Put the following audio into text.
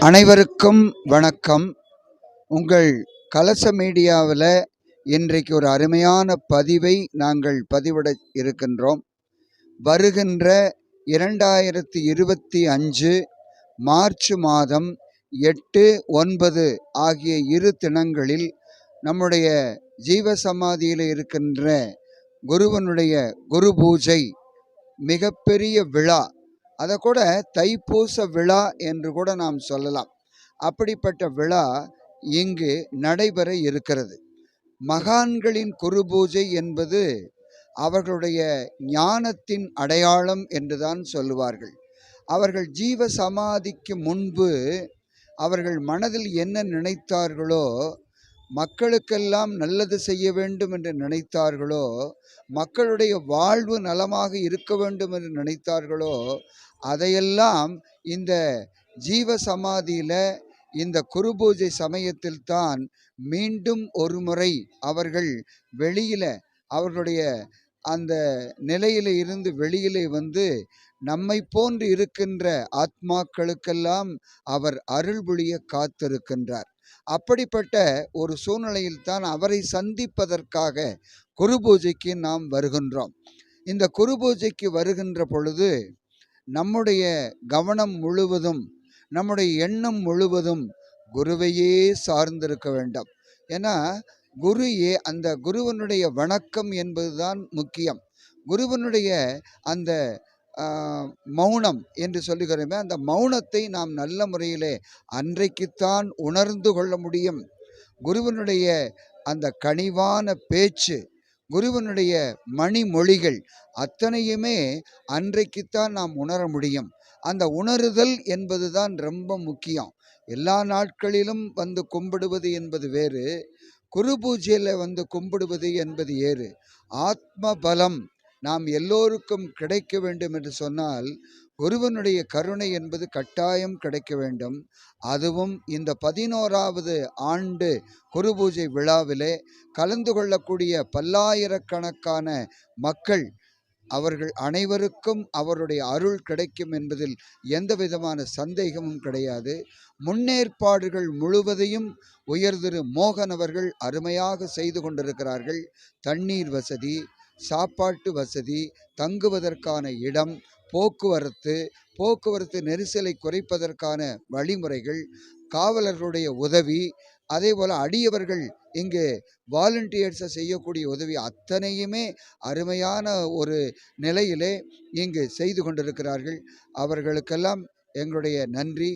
அனைவருக்கும் வணக்கம். உங்கள் கலச மீடியாவில் இன்றைக்கு ஒரு அருமையான பதிவை நாங்கள் பதிவிட இருக்கின்றோம். வருகின்ற இரண்டாயிரத்தி இருபத்தி அஞ்சு மார்ச் மாதம் எட்டு ஒன்பது ஆகிய இரு தினங்களில் நம்முடைய ஜீவசமாதியில் இருக்கின்ற குருவனுடைய குரு பூஜை மிகப்பெரிய விழா அதை கூட தைப்பூச விழா என்று கூட நாம் சொல்லலாம். அப்படிப்பட்ட விழா இங்கு நடைபெற இருக்கிறது. மகான்களின் குரு பூஜை என்பது அவர்களுடைய ஞானத்தின் அடையாளம் என்றுதான் சொல்லுவார்கள். அவர்கள் ஜீவ சமாதிக்கு முன்பு அவர்கள் மனதில் என்ன நினைத்தார்களோ மக்களுக்கெல்லாம் நல்லது செய்ய வேண்டும் என்று நினைத்தார்களோ மக்களுடைய வாழ்வு நலமாக இருக்க வேண்டும் என்று நினைத்தார்களோ அதையெல்லாம் இந்த ஜீவ சமாதியில் இந்த குரு பூஜை சமயத்தில் தான் மீண்டும் ஒரு முறை அவர்கள் வெளியில் அவர்களுடைய அந்த நிலையில இருந்து வெளியிலே வந்து நம்மை போன்று இருக்கின்ற ஆத்மாக்களுக்கெல்லாம் அவர் அருள் காத்திருக்கின்றார். அப்படிப்பட்ட ஒரு சூழ்நிலையில் தான் அவரை சந்திப்பதற்காக குரு பூஜைக்கு நாம் வருகின்றோம். இந்த குரு பூஜைக்கு வருகின்ற பொழுது நம்முடைய கவனம் முழுவதும் நம்முடைய எண்ணம் முழுவதும் குருவையே சார்ந்திருக்க வேண்டும். ஏன்னா குரு ஏ அந்த குருவனுடைய வணக்கம் என்பதுதான் முக்கியம். குருவனுடைய அந்த மௌனம் என்று சொல்லுகிறோமே அந்த மௌனத்தை நாம் நல்ல முறையிலே அன்றைக்குத்தான் உணர்ந்து கொள்ள முடியும். குருவனுடைய அந்த கனிவான பேச்சு குருவனுடைய மணிமொழிகள் அத்தனையுமே அன்றைக்குத்தான் நாம் உணர முடியும். அந்த உணருதல் என்பது தான் ரொம்ப முக்கியம். எல்லா நாட்களிலும் வந்து கும்பிடுவது என்பது வேறு குரு பூஜையில் வந்து கும்பிடுவது என்பது ஏறு. ஆத்ம பலம் நாம் எல்லோருக்கும் கிடைக்க வேண்டும் என்று சொன்னால் ஒருவனுடைய கருணை என்பது கட்டாயம் கிடைக்க வேண்டும். அதுவும் இந்த பதினோராவது ஆண்டு குரு பூஜை விழாவிலே கலந்து கொள்ளக்கூடிய பல்லாயிரக்கணக்கான மக்கள் அவர்கள் அனைவருக்கும் அவருடைய அருள் கிடைக்கும் என்பதில் எந்த விதமான சந்தேகமும் கிடையாது. முன்னேற்பாடுகள் முழுவதையும் உயர்திரு மோகன் அவர்கள் அருமையாக செய்து கொண்டிருக்கிறார்கள். தண்ணீர் வசதி சாப்பாட்டு வசதி தங்குவதற்கான இடம் போக்குவரத்து போக்குவரத்து நெரிசலை குறைப்பதற்கான வழிமுறைகள் காவலர்களுடைய உதவி அதே போல் அடியவர்கள் இங்கு வாலண்டியர்ஸை செய்யக்கூடிய உதவி அத்தனையுமே அருமையான ஒரு நிலையிலே இங்கு செய்து கொண்டிருக்கிறார்கள். அவர்களுக்கெல்லாம் எங்களுடைய நன்றி.